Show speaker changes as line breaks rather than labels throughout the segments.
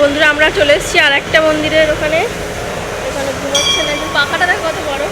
বন্ধুরা, আমরা চলে এসেছি আর একটা মন্দিরের ওখানে। ওখানে ঘুমাচ্ছে না পাখাটা দেখো কত বড়।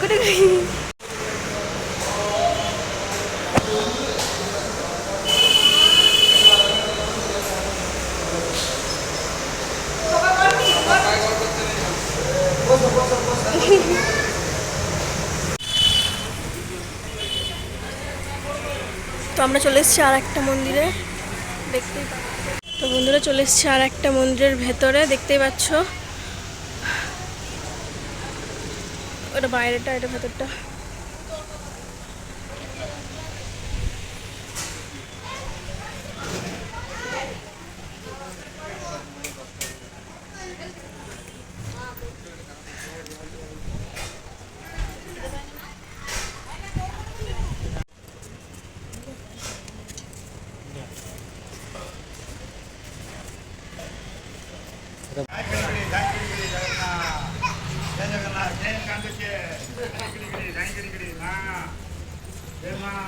তো আমরা চলে এসেছি আর একটা মন্দিরে। দেখতেই তো বন্ধুরা চলে এসেছি আর একটা মন্দিরের ভেতরে, দেখতেই পাচ্ছ। ഒരു വയലറ്റായിട്ട് പതിട്ട്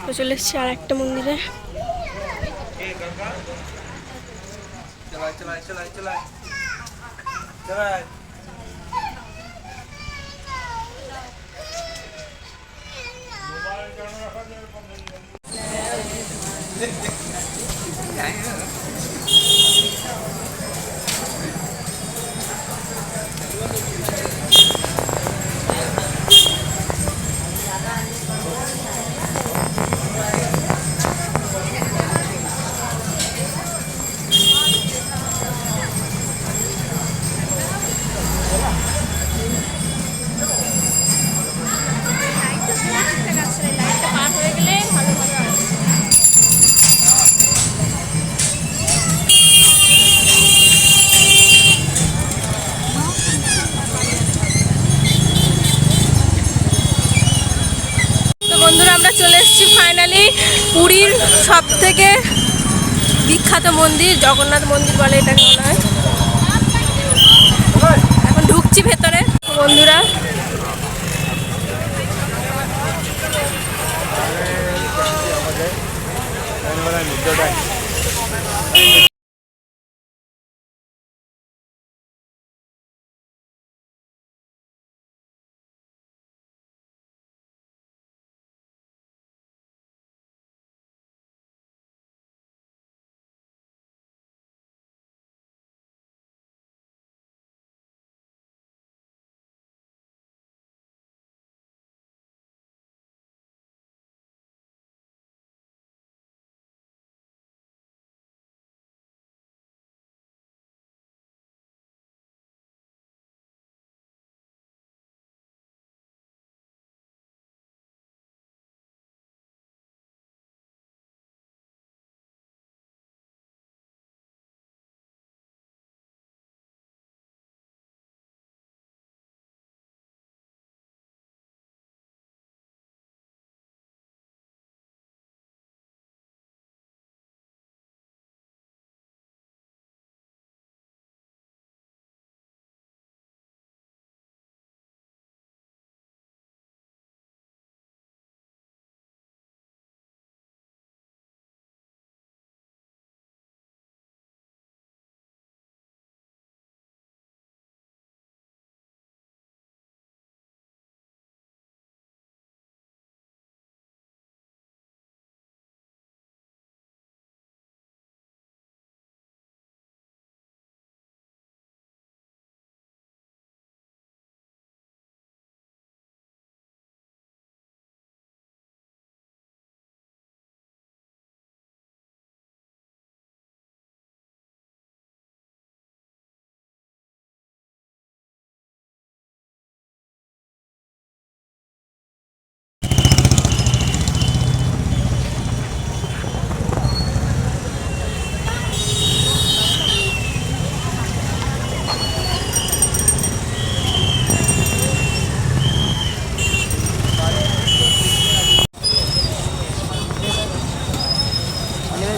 তো চলে এসেছি আর একটা মন্দিরে
চলাই
পুরীর সব থেকে বিখ্যাত মন্দির জগন্নাথ মন্দির বলে এটাকে মনে হয়।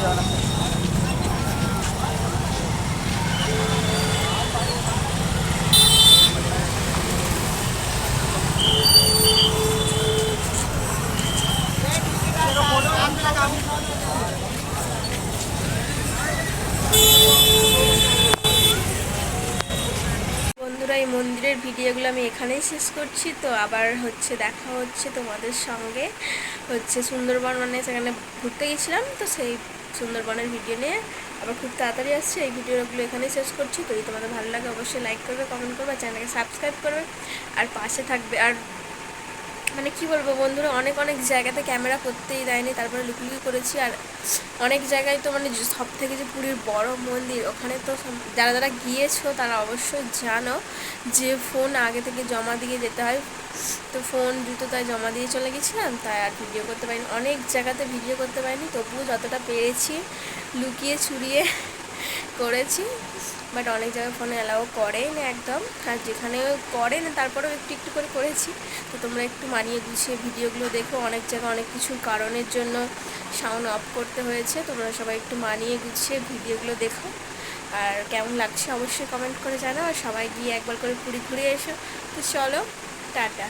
দেওয়া বন্ধুরা, এই মন্দিরের ভিডিওগুলো আমি এখানেই শেষ করছি। তো আবার হচ্ছে দেখা হচ্ছে তোমাদের সঙ্গে। হচ্ছে সুন্দরবন মানে সেখানে ঘুরতে গেছিলাম তো সেই সুন্দরবনের ভিডিও নিয়ে আবার খুব তাড়াতাড়ি আসছে। এই ভিডিওগুলো এখানেই শেষ করছি। তো যদি তোমাদের ভালো লাগে, অবশ্যই লাইক করবে কমেন্ট করবে চ্যানেলকে সাবস্ক্রাইব করবে, আর পাশে থাকবে, আর মানে কি বলব বন্ধুরা, অনেক অনেক জায়গাতে ক্যামেরা করতেই দেয়নি, তারপরে লুকিয়ে করেছি আর অনেক জায়গায় তো মানে সব থেকে যে পুরীর বড় মন্দির, ওখানে তো যারা যারা গিয়েছো তারা অবশ্যই জানো যে ফোন আগে থেকে জমা দিয়ে যেতে হয়। তো ফোন জুতো তাই জমা দিয়ে চলে গেছিলাম, তাই আর ভিডিও করতে পারিনি। অনেক জায়গাতে ভিডিও করতে পারিনি, তবুও যতটা পেরেছি লুকিয়ে ছুড়িয়ে করেছি বাট অনেক জায়গায় ফোনে অ্যালাউ করেই না একদম। আর যেখানে করে না তারপরেও একটু একটু করে করেছি। তো তোমরা একটু মানিয়ে গুছিয়ে ভিডিওগুলো দেখো। অনেক জায়গায় অনেক কিছু কারণের জন্য সাউন্ড অফ করতে হয়েছে। তোমরা সবাই একটু মানিয়ে গুছিয়ে ভিডিওগুলো দেখো। আর কেমন লাগছে অবশ্যই কমেন্ট করে জানাও। আর সবাই গিয়ে একবার করে ঘুরে ঘুরে এসো। তো চলো, টাটা।